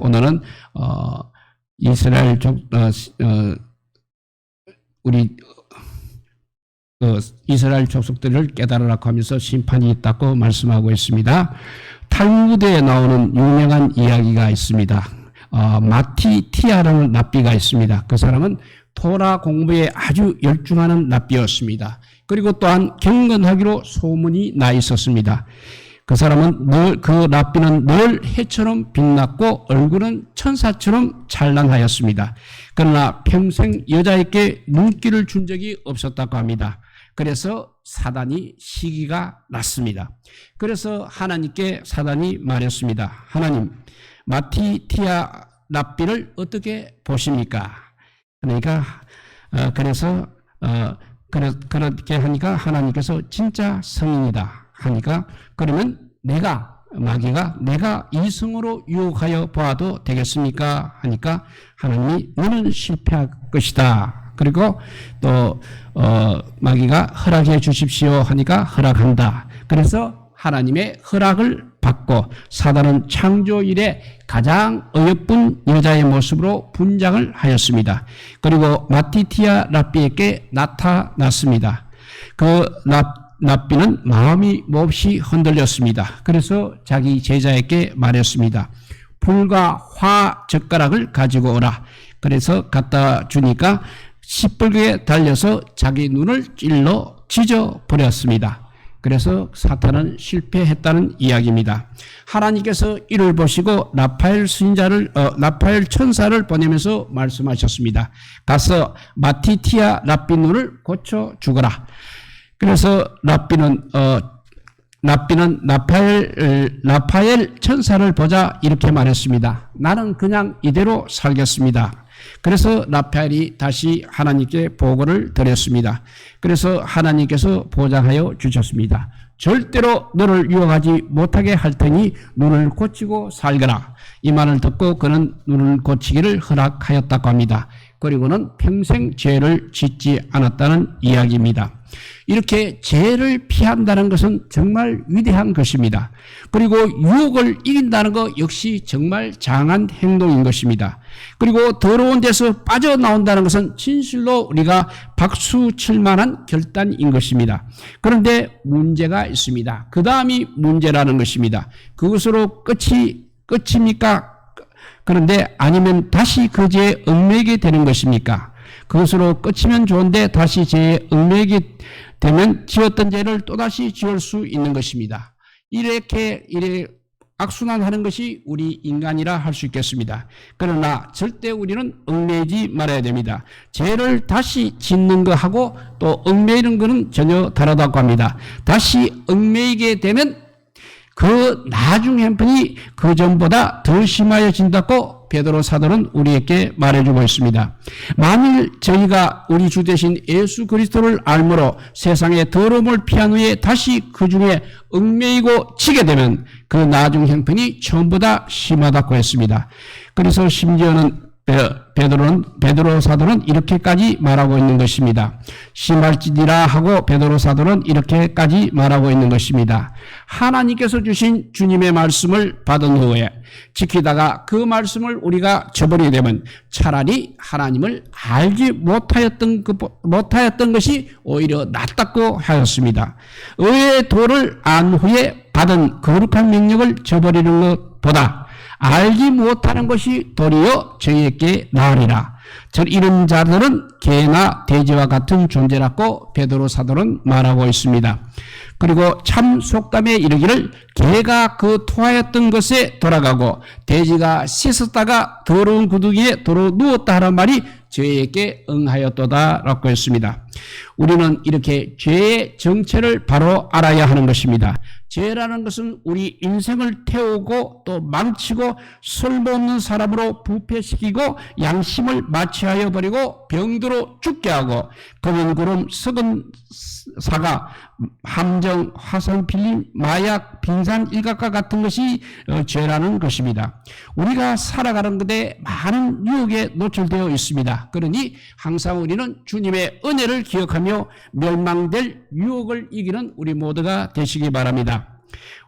오늘은 어, 이스라엘 족 어, 시- 어, 우리 어, 이스라엘 족속들을 깨달으라고 하면서 심판이 있다고 말씀하고 있습니다. 탈무드에 나오는 유명한 이야기가 있습니다. 어, 마티티아라는 납비가 있습니다. 그 사람은 토라 공부에 아주 열중하는 납비였습니다. 그리고 또한 경건하기로 소문이 나 있었습니다. 그 사람은 늘, 그 랍비는 늘 해처럼 빛났고 얼굴은 천사처럼 찬란하였습니다. 그러나 평생 여자에게 눈길을 준 적이 없었다고 합니다. 그래서 사단이 시기가 났습니다. 그래서 하나님께 사단이 말했습니다. 하나님, 마티티아 랍비를 어떻게 보십니까? 그러니까, 어, 그래서, 어, 그렇게 하니까 하나님께서 진짜 성인이다. 하니까 그러면 내가 마귀가 내가 이성으로 유혹하여 보아도 되겠습니까? 하니까 하나님이 너는 실패할 것이다. 그리고 또 어, 마귀가 허락해 주십시오 하니까 허락한다. 그래서 하나님의 허락을 받고 사단은 창조 이래 가장 어여쁜 여자의 모습으로 분장을 하였습니다. 그리고 마티티아 랍비에게 나타났습니다. 그 랍, 납비는 마음이 몹시 흔들렸습니다. 그래서 자기 제자에게 말했습니다. 불과 화 젓가락을 가지고 오라. 그래서 갖다 주니까 시뻘게 달려서 자기 눈을 찔러 찢어 버렸습니다. 그래서 사탄은 실패했다는 이야기입니다. 하나님께서 이를 보시고 라파엘 신자를 어, 라파엘 천사를 보내면서 말씀하셨습니다. 가서 마티티아 눈을 고쳐 주거라. 그래서 랍비는 어 랍비는 라파엘 라파엘 천사를 보자 이렇게 말했습니다. 나는 그냥 이대로 살겠습니다. 그래서 라파엘이 다시 하나님께 보고를 드렸습니다. 그래서 하나님께서 보장하여 주셨습니다. 절대로 너를 유혹하지 못하게 할 테니 눈을 고치고 살거라. 이 말을 듣고 그는 눈을 고치기를 허락하였다고 합니다. 그리고는 평생 죄를 짓지 않았다는 이야기입니다. 이렇게 죄를 피한다는 것은 정말 위대한 것입니다. 그리고 유혹을 이긴다는 것 역시 정말 장한 행동인 것입니다. 그리고 더러운 데서 빠져나온다는 것은 진실로 우리가 박수 칠 만한 결단인 것입니다. 그런데 문제가 있습니다. 그 다음이 문제라는 것입니다. 그것으로 끝이, 끝입니까? 그런데 아니면 다시 그 죄에 얽매이게 되는 것입니까? 그것으로 끝이면 좋은데 다시 죄에 얽매이게 되면 지었던 죄를 또다시 지을 수 있는 것입니다. 이렇게 이래 악순환하는 것이 우리 인간이라 할 수 있겠습니다. 그러나 절대 우리는 얽매이지 말아야 됩니다. 죄를 다시 짓는 것하고 또 얽매이는 것은 전혀 다르다고 합니다. 다시 얽매이게 되면 그 나중 형편이 그 전보다 더 심하여진다고 베드로 사도는 우리에게 말해주고 있습니다. 만일 저희가 우리 주 대신 예수 그리스도를 알므로 세상의 더러움을 피한 후에 다시 그 중에 얽매이고 치게 되면 그 나중 형편이 처음보다 심하다고 했습니다. 그래서 심지어는 베- 베드로는 베드로 사도는 이렇게까지 말하고 있는 것입니다. 심할지니라 하고 베드로 사도는 이렇게까지 말하고 있는 것입니다. 하나님께서 주신 주님의 말씀을 받은 후에 지키다가 그 말씀을 우리가 저버리게 되면 차라리 하나님을 알지 못하였던 그 못하였던 것이 오히려 낫다고 하였습니다. 의의 도를 안 후에 받은 거룩한 명령을 저버리는 것보다 알지 못하는 것이 도리어 저희에게 나으리라. 저 이런 자들은 개나 돼지와 같은 존재라고 베드로 사도는 말하고 있습니다. 그리고 참 속담에 이르기를 개가 그 토하였던 것에 돌아가고 돼지가 씻었다가 더러운 구두기에 도로 누웠다 하는 말이 죄에게 응하였도다라고 했습니다. 우리는 이렇게 죄의 정체를 바로 알아야 하는 것입니다. 죄라는 것은 우리 인생을 태우고 또 망치고 쓸모없는 사람으로 부패시키고 양심을 마취하여 버리고 병들어 죽게 하고 검은 구름 썩은 사과 함정 화성 필림 마약 빙산 일각과 같은 것이 어, 죄라는 것입니다. 우리가 살아가는 것에 많은 유혹에 노출되어 있습니다. 그러니 항상 우리는 주님의 은혜를 기억하며 멸망될 유혹을 이기는 우리 모두가 되시기 바랍니다.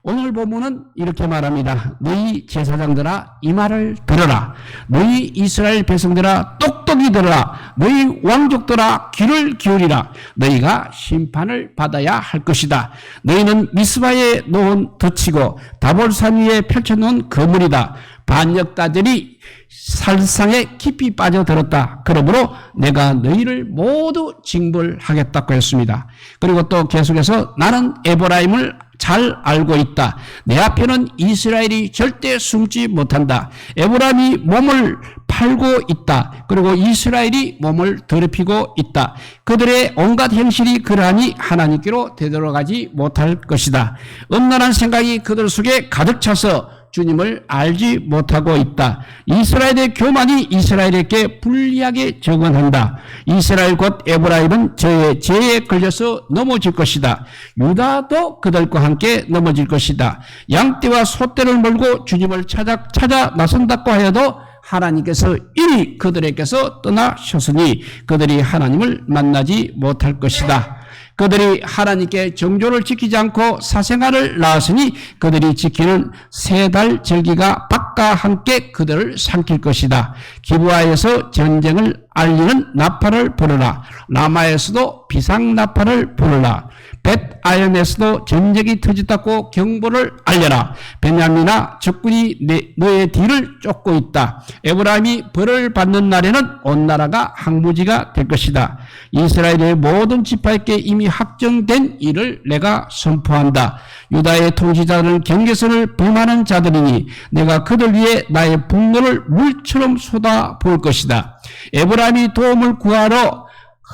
오늘 본문은 이렇게 말합니다. 너희 제사장들아 이 말을 들어라. 너희 이스라엘 백성들아 똑똑히 들어라. 너희 왕족들아 귀를 기울이라. 너희가 심판을 받아야 할 것이다. 너희는 미스바에 놓은 덫이고 다볼산 위에 펼쳐놓은 거물이다. 반역자들이 살상에 깊이 빠져들었다. 그러므로 내가 너희를 모두 징벌하겠다고 했습니다. 그리고 또 계속해서 나는 에브라임을 잘 알고 있다. 내 앞에는 이스라엘이 절대 숨지 못한다. 에브라임이 몸을 팔고 있다. 그리고 이스라엘이 몸을 더럽히고 있다. 그들의 온갖 행실이 그러하니 하나님께로 되돌아가지 못할 것이다. 음란한 생각이 그들 속에 가득 차서 주님을 알지 못하고 있다. 이스라엘의 교만이 이스라엘에게 불리하게 적응한다. 이스라엘 곧 에브라임은 저의 죄에 걸려서 넘어질 것이다. 유다도 그들과 함께 넘어질 것이다. 양떼와 소떼를 몰고 주님을 찾아, 찾아 나선다고 하여도 하나님께서 이미 그들에게서 떠나셨으니 그들이 하나님을 만나지 못할 것이다. 그들이 하나님께 정조를 지키지 않고 사생활을 낳았으니 그들이 지키는 세 달 절기가 박과 함께 그들을 삼킬 것이다. 기부하에서 전쟁을 알리는 나팔을 부르라. 라마에서도 비상 나팔을 부르라. 벳 아연에서도 전쟁이 터졌다고 경보를 알려라. 베냐민아 적군이 내, 너의 뒤를 쫓고 있다. 에브라임이 벌을 받는 날에는 온 나라가 항무지가 될 것이다. 이스라엘의 모든 지파에게 이미 확정된 일을 내가 선포한다. 유다의 통치자들은 경계선을 범하는 자들이니 내가 그들 위해 나의 분노를 물처럼 쏟아 부을 것이다. 에브라임이 도움을 구하러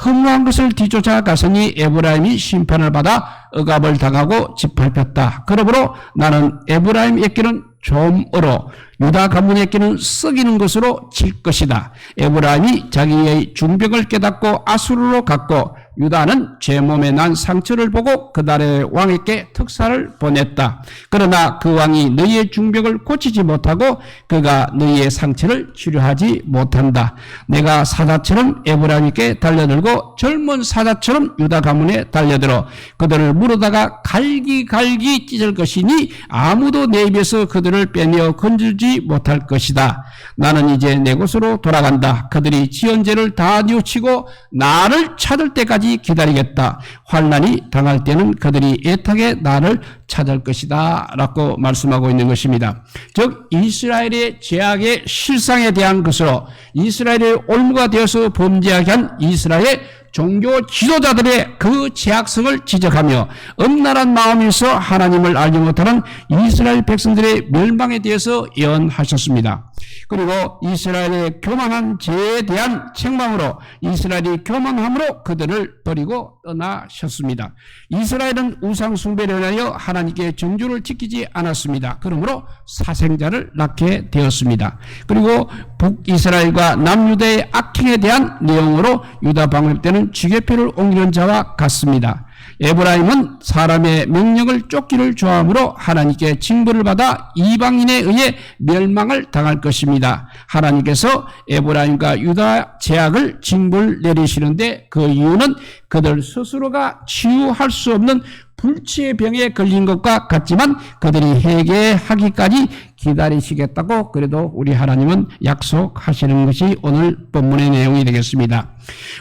허무한 것을 뒤쫓아 갔으니 에브라임이 심판을 받아 억압을 당하고 짓밟혔다. 그러므로 나는 에브라임에게는 좀으로 유다 가문에게는 썩이는 것으로 칠 것이다. 에브라임이 자기의 중병을 깨닫고 아수르로 갔고 유다는 제 몸에 난 상처를 보고 그달의 왕에게 특사를 보냈다. 그러나 그 왕이 너희의 중병을 고치지 못하고 그가 너희의 상처를 치료하지 못한다. 내가 사자처럼 에브라임에게 달려들고 젊은 사자처럼 유다 가문에 달려들어 그들을 물어다가 갈기갈기 찢을 것이니 아무도 내 입에서 그들을 빼며 건들지 못할 것이다. 나는 이제 내 곳으로 돌아간다. 그들이 지연제를 다 뉘우치고 나를 찾을 때까지 기다리겠다. 환란이 당할 때는 그들이 애타게 나를 찾을 것이다. 라고 말씀하고 있는 것입니다. 즉 이스라엘의 죄악의 실상에 대한 것으로 이스라엘의 올무가 되어서 범죄하게 한 이스라엘 종교 지도자들의 그 제약성을 지적하며 엄란한 마음에서 하나님을 알지 못하는 이스라엘 백성들의 멸망에 대해서 예언하셨습니다. 그리고 이스라엘의 교만한 죄에 대한 책망으로 이스라엘이 교만함으로 그들을 버리고 떠나셨습니다. 이스라엘은 우상 숭배를 인하여 하나님께 정주를 지키지 않았습니다. 그러므로 사생자를 낳게 되었습니다. 그리고 북이스라엘과 남유다의 악행에 대한 내용으로 유다 방울 때는 지게표를 옮기는 자와 같습니다. 에브라임은 사람의 명령을 쫓기를 좋아하므로 하나님께 징벌을 받아 이방인에 의해 멸망을 당할 것입니다. 하나님께서 에브라임과 유다 제약을 징벌 내리시는데 그 이유는 그들 스스로가 치유할 수 없는 불치의 병에 걸린 것과 같지만 그들이 회개하기까지 기다리시겠다고 그래도 우리 하나님은 약속하시는 것이 오늘 본문의 내용이 되겠습니다.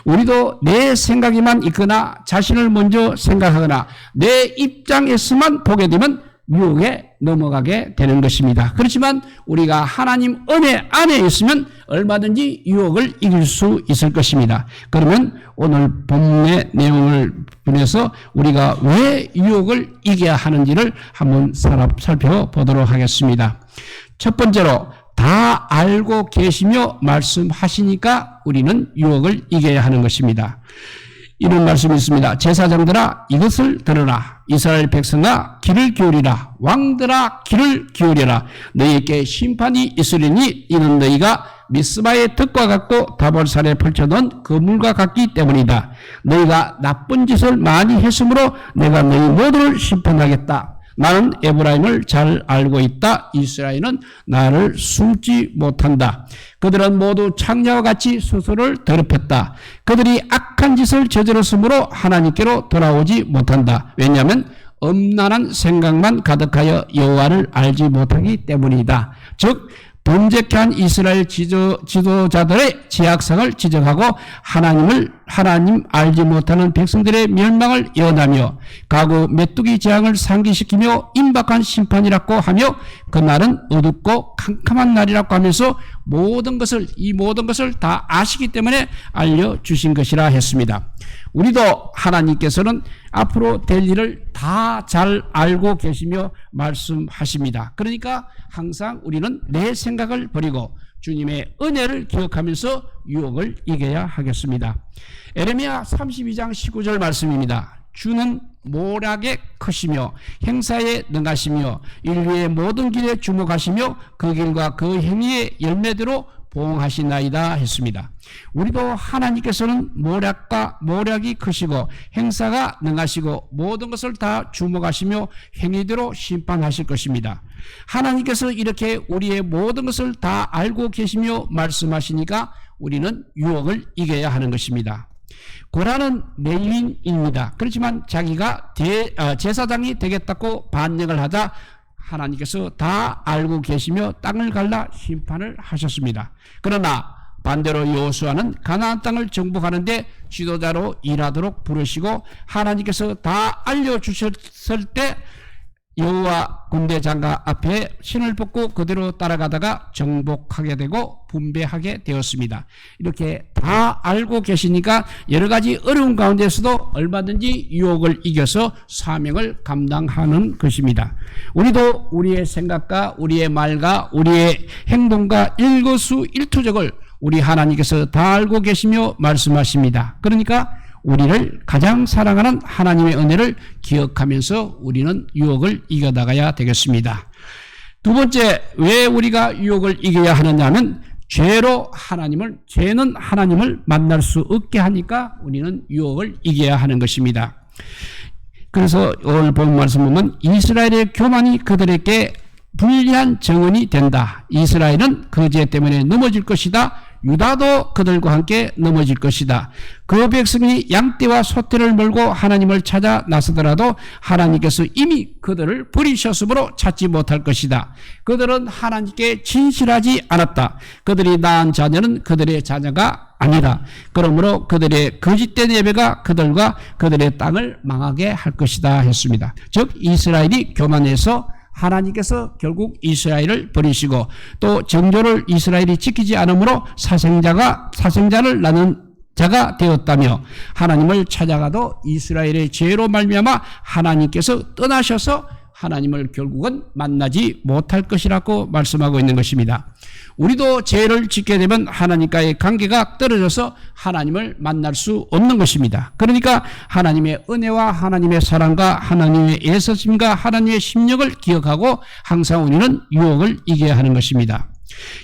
우리도 내 생각에만 있거나 자신을 먼저 생각하거나 내 입장에서만 보게 되면 유혹에 넘어가게 되는 것입니다. 그렇지만 우리가 하나님 은혜 안에 있으면 얼마든지 유혹을 이길 수 있을 것입니다. 그러면 오늘 본문의 내용을 보내서 우리가 왜 유혹을 이겨야 하는지를 한번 살펴보도록 하겠습니다. 첫 번째로 다 알고 계시며 말씀하시니까 우리는 유혹을 이겨야 하는 것입니다. 이런 말씀이 있습니다. 제사장들아 이것을 들으라. 이스라엘 백성아 귀를 기울이라. 왕들아 귀를 기울이라. 너희에게 심판이 있으리니 이는 너희가 미스바의 덕과 같고 다볼산에 펼쳐놓은 그물과 같기 때문이다. 너희가 나쁜 짓을 많이 했으므로 내가 너희 모두를 심판하겠다. 나는 에브라임을 잘 알고 있다. 이스라엘은 나를 숨지 못한다. 그들은 모두 창녀와 같이 스스로를 더럽혔다. 그들이 악한 짓을 저질렀으므로 하나님께로 돌아오지 못한다. 왜냐하면 엄란한 생각만 가득하여 여호와를 알지 못하기 때문이다. 즉 범죄한 이스라엘 지도, 지도자들의 제약상을 지적하고 하나님을 하나님 알지 못하는 백성들의 멸망을 예언하며 가구 메뚜기 재앙을 상기시키며 임박한 심판이라고 하며 그날은 어둡고 캄캄한 날이라고 하면서 모든 것을 이 모든 것을 다 아시기 때문에 알려 주신 것이라 했습니다. 우리도 하나님께서는 앞으로 될 일을 다 잘 알고 계시며 말씀하십니다. 그러니까 항상 우리는 내 생각을 버리고 주님의 은혜를 기억하면서 유혹을 이겨야 하겠습니다. 에레미야 32장 19절 말씀입니다. 주는 모략에 크시며 행사에 능하시며 인류의 모든 길에 주목하시며 그 길과 그 행위의 열매대로 보응하시나이다 했습니다. 우리도 하나님께서는 모략과 모략이 크시고 행사가 능하시고 모든 것을 다 주목하시며 행위대로 심판하실 것입니다. 하나님께서 이렇게 우리의 모든 것을 다 알고 계시며 말씀하시니까 우리는 유혹을 이겨야 하는 것입니다. 고라는 내인입니다. 그렇지만 자기가 대, 어, 제사장이 되겠다고 반역을 하자 하나님께서 다 알고 계시며 땅을 갈라 심판을 하셨습니다. 그러나 반대로 여호수아는 가나안 땅을 정복하는데 지도자로 일하도록 부르시고 하나님께서 다 알려 주셨을 때 여호와 군대 장가 앞에 신을 벗고 그대로 따라가다가 정복하게 되고 분배하게 되었습니다. 이렇게 다 알고 계시니까 여러 가지 어려운 가운데서도 얼마든지 유혹을 이겨서 사명을 감당하는 것입니다. 우리도 우리의 생각과 우리의 말과 우리의 행동과 일거수 일투족을 우리 하나님께서 다 알고 계시며 말씀하십니다. 그러니까 우리를 가장 사랑하는 하나님의 은혜를 기억하면서 우리는 유혹을 이겨나가야 되겠습니다. 두 번째, 왜 우리가 유혹을 이겨야 하느냐면 죄로 하나님을, 죄는 하나님을 만날 수 없게 하니까 우리는 유혹을 이겨야 하는 것입니다. 그래서 오늘 본 말씀 보면 이스라엘의 교만이 그들에게 불리한 정언이 된다. 이스라엘은 그 죄 때문에 넘어질 것이다. 유다도 그들과 함께 넘어질 것이다. 그 백성이 양떼와 소떼를 몰고 하나님을 찾아 나서더라도 하나님께서 이미 그들을 버리셨으므로 찾지 못할 것이다. 그들은 하나님께 진실하지 않았다. 그들이 낳은 자녀는 그들의 자녀가 아니다. 그러므로 그들의 거짓된 예배가 그들과 그들의 땅을 망하게 할 것이다 했습니다. 즉 이스라엘이 교만해서 하나님께서 결국 이스라엘을 버리시고 또 정조를 이스라엘이 지키지 않으므로 사생자가 사생자를 낳는 자가 되었다며 하나님을 찾아가도 이스라엘의 죄로 말미암아 하나님께서 떠나셔서 하나님을 결국은 만나지 못할 것이라고 말씀하고 있는 것입니다. 우리도 죄를 짓게 되면 하나님과의 관계가 떨어져서 하나님을 만날 수 없는 것입니다. 그러니까 하나님의 은혜와 하나님의 사랑과 하나님의 애서심과 하나님의 심력을 기억하고 항상 우리는 유혹을 이겨야 하는 것입니다.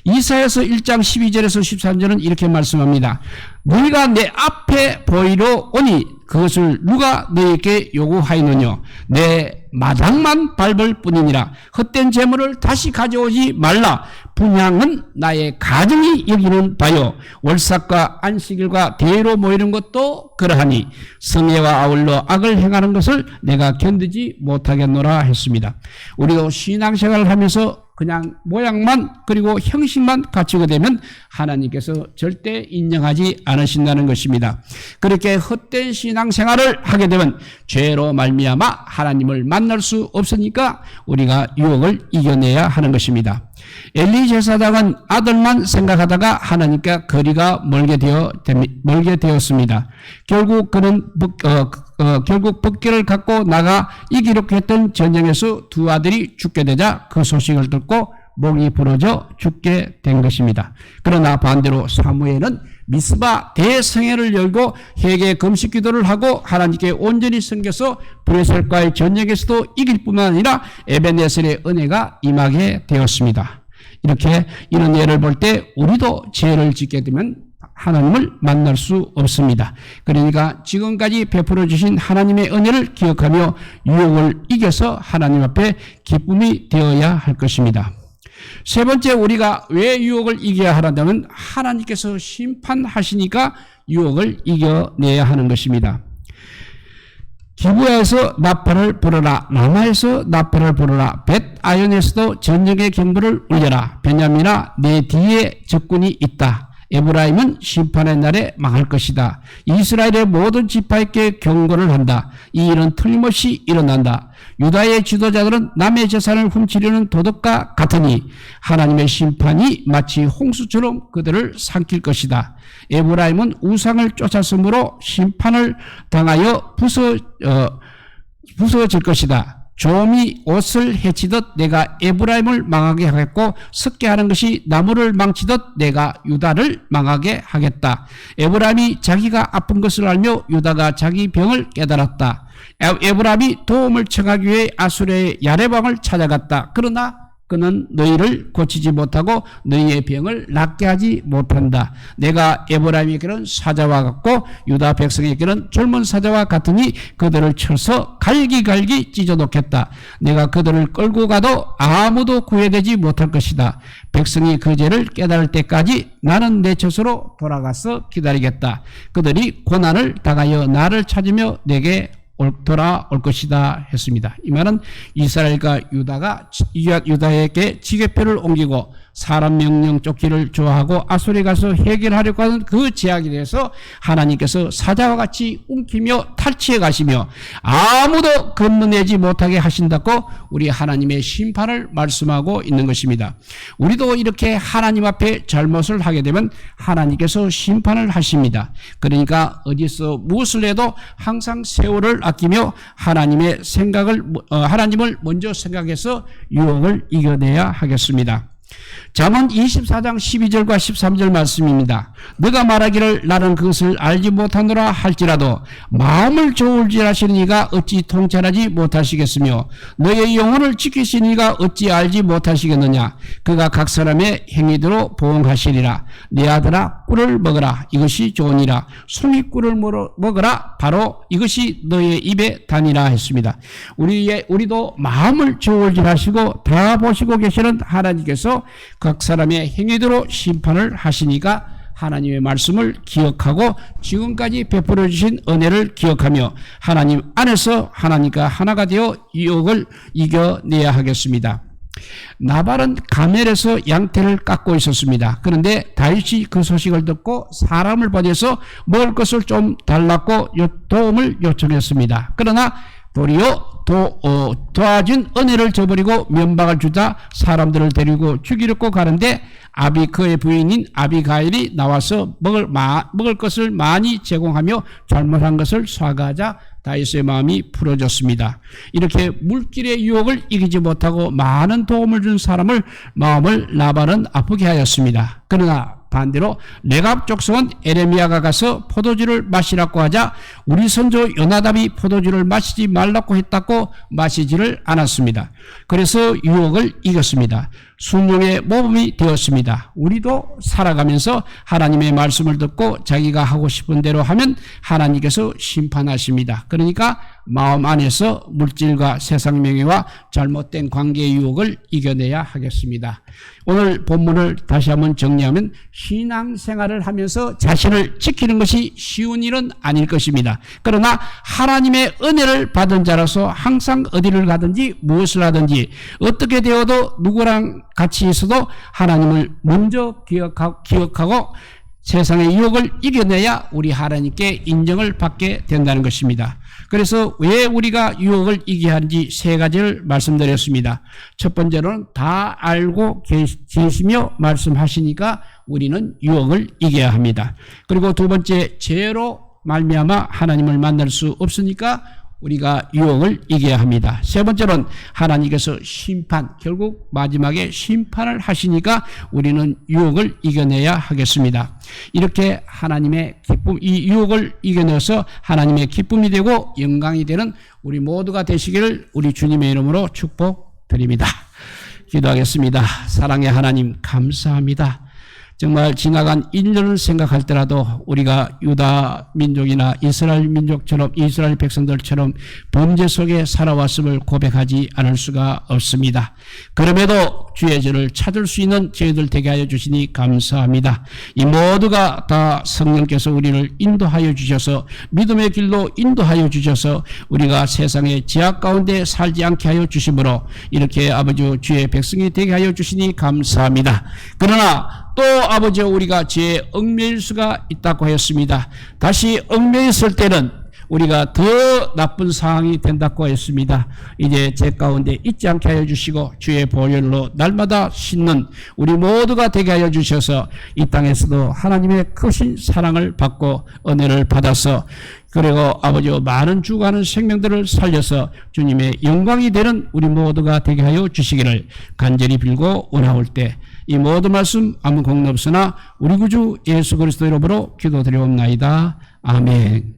이사에서 1장 12절에서 13절은 이렇게 말씀합니다. 너희가 내 앞에 보이러 오니 그것을 누가 너에게 요구하였느냐 내 마당만 밟을 뿐이니라. 헛된 재물을 다시 가져오지 말라. 분양은 나의 가정이 여기는 바요. 월삭과 안식일과 대로 모이는 것도 그러하니 성애와 아울러 악을 행하는 것을 내가 견디지 못하겠노라 했습니다. 우리도 신앙생활을 하면서 그냥 모양만 그리고 형식만 갖추게 되면 하나님께서 절대 인정하지 않으신다는 것입니다. 그렇게 헛된 신앙생활을 하게 되면 죄로 말미암아 하나님을 만날 수 없으니까 우리가 유혹을 이겨내야 하는 것입니다. 엘리 제사장은 아들만 생각하다가 하나님과 거리가 멀게 되어 멀게 되었습니다. 결국 그는 어, 어, 결국 복귀를 갖고 나가 이기록 했던 전쟁에서 두 아들이 죽게 되자 그 소식을 듣고 목이 부러져 죽게 된 것입니다. 그러나 반대로 사무엘은 미스바 대성회를 열고 회개 금식 기도를 하고 하나님께 온전히 섬겨서 브레셀과의 전쟁에서도 이길 뿐만 아니라 에베네셀의 은혜가 임하게 되었습니다. 이렇게 이런 예를 볼 때 우리도 죄를 짓게 되면 하나님을 만날 수 없습니다. 그러니까 지금까지 베풀어 주신 하나님의 은혜를 기억하며 유혹을 이겨서 하나님 앞에 기쁨이 되어야 할 것입니다. 세 번째 우리가 왜 유혹을 이겨야 하냐면 하나님께서 심판하시니까 유혹을 이겨내야 하는 것입니다. 기부야에서 나팔을 불어라 라마에서 나팔을 불어라 벳 아연에서도 전쟁의 경보를 울려라. 베냐민아 내 뒤에 적군이 있다 에브라임은 심판의 날에 망할 것이다. 이스라엘의 모든 지파에게 경고를 한다. 이 일은 틀림없이 일어난다. 유다의 지도자들은 남의 재산을 훔치려는 도덕과 같으니 하나님의 심판이 마치 홍수처럼 그들을 삼킬 것이다. 에브라임은 우상을 쫓았으므로 심판을 당하여 부서 어, 부서질 것이다. 좀이 옷을 해치듯 내가 에브라임을 망하게 하겠고 섞게 하는 것이 나무를 망치듯 내가 유다를 망하게 하겠다. 에브라임이 자기가 아픈 것을 알며 유다가 자기 병을 깨달았다. 에- 에브라임이 도움을 청하기 위해 아수르의 야레방을 찾아갔다. 그러나 그는 너희를 고치지 못하고 너희의 병을 낫게 하지 못한다. 내가 에브라임에게는 사자와 같고 유다 백성에게는 젊은 사자와 같으니 그들을 쳐서 갈기갈기 찢어놓겠다. 내가 그들을 끌고 가도 아무도 구해되지 못할 것이다. 백성이 그 죄를 깨달을 때까지 나는 내 처소로 돌아가서 기다리겠다. 그들이 고난을 당하여 나를 찾으며 내게 올- 돌아올 것이다 했습니다. 이 말은 이스라엘과 유다가 유- 유다에게 지게표를 옮기고 사람 명령 쫓기를 좋아하고 아수리에 가서 해결하려고 하는 그 제약에 대해서 하나님께서 사자와 같이 움키며 탈취해 가시며 아무도 건너내지 못하게 하신다고 우리 하나님의 심판을 말씀하고 있는 것입니다. 우리도 이렇게 하나님 앞에 잘못을 하게 되면 하나님께서 심판을 하십니다. 그러니까 어디서 무엇을 해도 항상 세월을 아끼며 하나님의 생각을 어, 하나님을 먼저 생각해서 유혹을 이겨내야 하겠습니다. 잠언 24장 12절과 13절 말씀입니다. 네가 말하기를 나는 그것을 알지 못하노라 할지라도 마음을 조울질하시는 이가 어찌 통찰하지 못하시겠으며 너의 영혼을 지키시는 이가 어찌 알지 못하시겠느냐? 그가 각 사람의 행위대로 보응하시리라. 내 아들아 꿀을 먹어라. 이것이 좋으니라. 송이 꿀을 먹어라 바로 이것이 너의 입에 다니라 했습니다. 우리의 우리도 마음을 조울질하시고 다 보시고 계시는 하나님께서 각 사람의 행위대로 심판을 하시니까 하나님의 말씀을 기억하고 지금까지 베풀어 주신 은혜를 기억하며 하나님 안에서 하나님과 하나가 되어 유혹을 이겨내야 하겠습니다. 나발은 가멜에서 양태를 깎고 있었습니다. 그런데 다윗이 그 소식을 듣고 사람을 보내서 먹을 것을 좀 달라고 요- 도움을 요청했습니다. 그러나 도리어 도, 어, 도와준 은혜를 저버리고 면박을 주자 사람들을 데리고 죽이려고 가는데 아비 그의 부인인 아비가일이 나와서 먹을 마, 먹을 것을 많이 제공하며 잘못한 것을 사과하자 다윗의 마음이 풀어졌습니다. 이렇게 물길의 유혹을 이기지 못하고 많은 도움을 준 사람을 마음을 나발은 아프게 하였습니다. 그러나 반대로 레갑 족속은 에레미야가 가서 포도주를 마시라고 하자 우리 선조 요나답이 포도주를 마시지 말라고 했다고 마시지를 않았습니다. 그래서 유혹을 이겼습니다. 순종의 모범이 되었습니다. 우리도 살아가면서 하나님의 말씀을 듣고 자기가 하고 싶은 대로 하면 하나님께서 심판하십니다. 그러니까 마음 안에서 물질과 세상 명예와 잘못된 관계의 유혹을 이겨내야 하겠습니다. 오늘 본문을 다시 한번 정리하면 신앙 생활을 하면서 자신을 지키는 것이 쉬운 일은 아닐 것입니다. 그러나 하나님의 은혜를 받은 자라서 항상 어디를 가든지 무엇을 하든지 어떻게 되어도 누구랑 같이 있어도 하나님을 먼저 기억하고 세상의 유혹을 이겨내야 우리 하나님께 인정을 받게 된다는 것입니다. 그래서 왜 우리가 유혹을 이겨야 하는지 세 가지를 말씀드렸습니다. 첫 번째로는 다 알고 계시며 말씀하시니까 우리는 유혹을 이겨야 합니다. 그리고 두 번째 죄로 말미암아 하나님을 만날 수 없으니까 우리가 유혹을 이겨야 합니다. 세 번째로는 하나님께서 심판, 결국 마지막에 심판을 하시니까 우리는 유혹을 이겨내야 하겠습니다. 이렇게 하나님의 기쁨, 이 유혹을 이겨내서 하나님의 기쁨이 되고 영광이 되는 우리 모두가 되시기를 우리 주님의 이름으로 축복드립니다. 기도하겠습니다. 사랑의 하나님, 감사합니다. 정말 지나간 1년을 생각할 때라도 우리가 유다 민족이나 이스라엘 민족처럼 이스라엘 백성들처럼 범죄 속에 살아왔음을 고백하지 않을 수가 없습니다. 그럼에도 주의 저를 찾을 수 있는 저희들 되게 하여 주시니 감사합니다. 이 모두가 다 성령께서 우리를 인도하여 주셔서 믿음의 길로 인도하여 주셔서 우리가 세상의 지악 가운데 살지 않게 하여 주심으로 이렇게 아버지 주의 백성이 되게 하여 주시니 감사합니다. 그러나 또 아버지 우리가 죄에 얽매일 수가 있다고 하였습니다. 다시 얽매였을 때는 우리가 더 나쁜 상황이 된다고 했습니다. 이제 제 가운데 있지 않게 하여 주시고 주의 보혈로 날마다 씻는 우리 모두가 되게 하여 주셔서 이 땅에서도 하나님의 크신 사랑을 받고 은혜를 받아서 그리고 아버지 많은 죽어가는 생명들을 살려서 주님의 영광이 되는 우리 모두가 되게 하여 주시기를 간절히 빌고 원하올 때 이 모든 말씀 아무 공로 없으나 우리 구주 예수 그리스도 이름으로 기도드리옵나이다. 아멘.